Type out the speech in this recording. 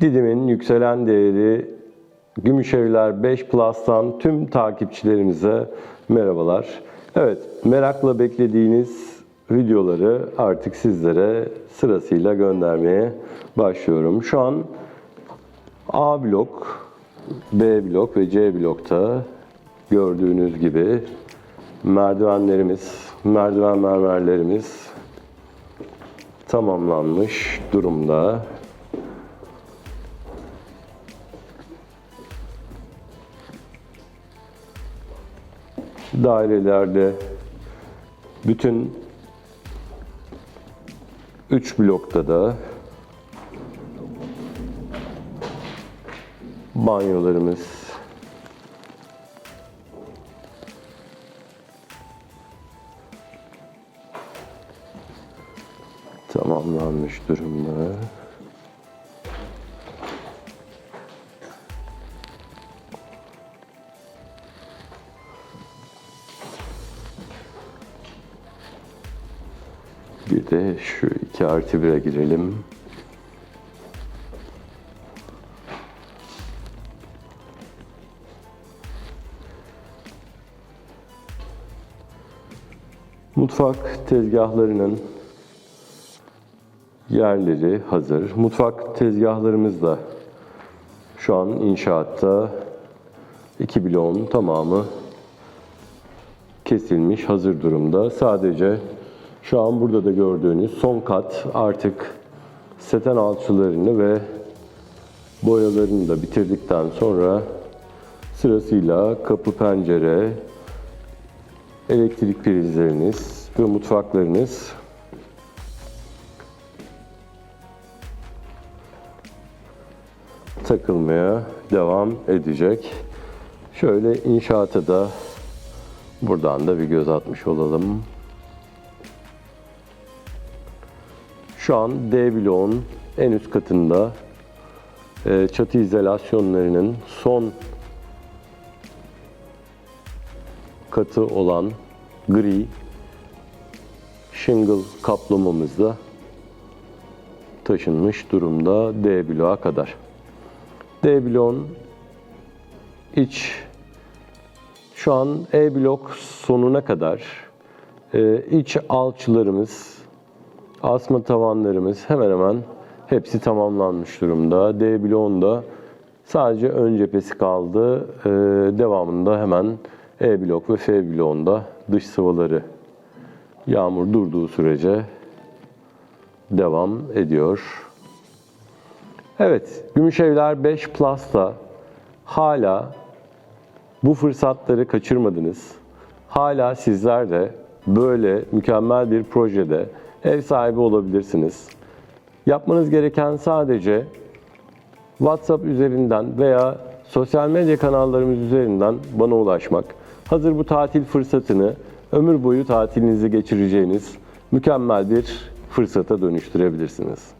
Didim'in yükselen değeri Gümüşevler 5 Plus'tan tüm takipçilerimize merhabalar. Evet, merakla beklediğiniz videoları artık sizlere sırasıyla göndermeye başlıyorum. Şu an A blok, B blok ve C blokta gördüğünüz gibi merdivenlerimiz, merdiven mermerlerimiz tamamlanmış durumda. Dairelerde bütün 3 blokta da banyolarımız tamamlanmış durumda. Bir de şu 2 artı 1'e girelim. Mutfak tezgahlarının yerleri hazır. Mutfak tezgahlarımız da şu an inşaatta. iki bloğun tamamı kesilmiş, hazır durumda. Sadece şu an burada da gördüğünüz son kat artık seten alçılarını ve boyalarını da bitirdikten sonra sırasıyla kapı, pencere, elektrik prizleriniz ve mutfaklarınız takılmaya devam edecek. Şöyle inşaata da buradan da bir göz atmış olalım. Şu an D bloğun en üst katında e, çatı izolasyonlarının son katı olan gri shingle kaplamamız da taşınmış durumda D bloğa kadar. D bloğun iç şu an E blok sonuna kadar e, iç alçılarımız, asma tavanlarımız hemen hemen hepsi tamamlanmış durumda. D bloğunda sadece ön cephesi kaldı. E, devamında hemen E blok ve F bloğunda dış sıvaları yağmur durduğu sürece devam ediyor. Evet, Gümüşevler 5 Plus'ta hala bu fırsatları kaçırmadınız. Hala sizler de böyle mükemmel bir projede ev sahibi olabilirsiniz. Yapmanız gereken sadece WhatsApp üzerinden veya sosyal medya kanallarımız üzerinden bana ulaşmak. Hazır bu tatil fırsatını ömür boyu tatilinizi geçireceğiniz mükemmel bir fırsata dönüştürebilirsiniz.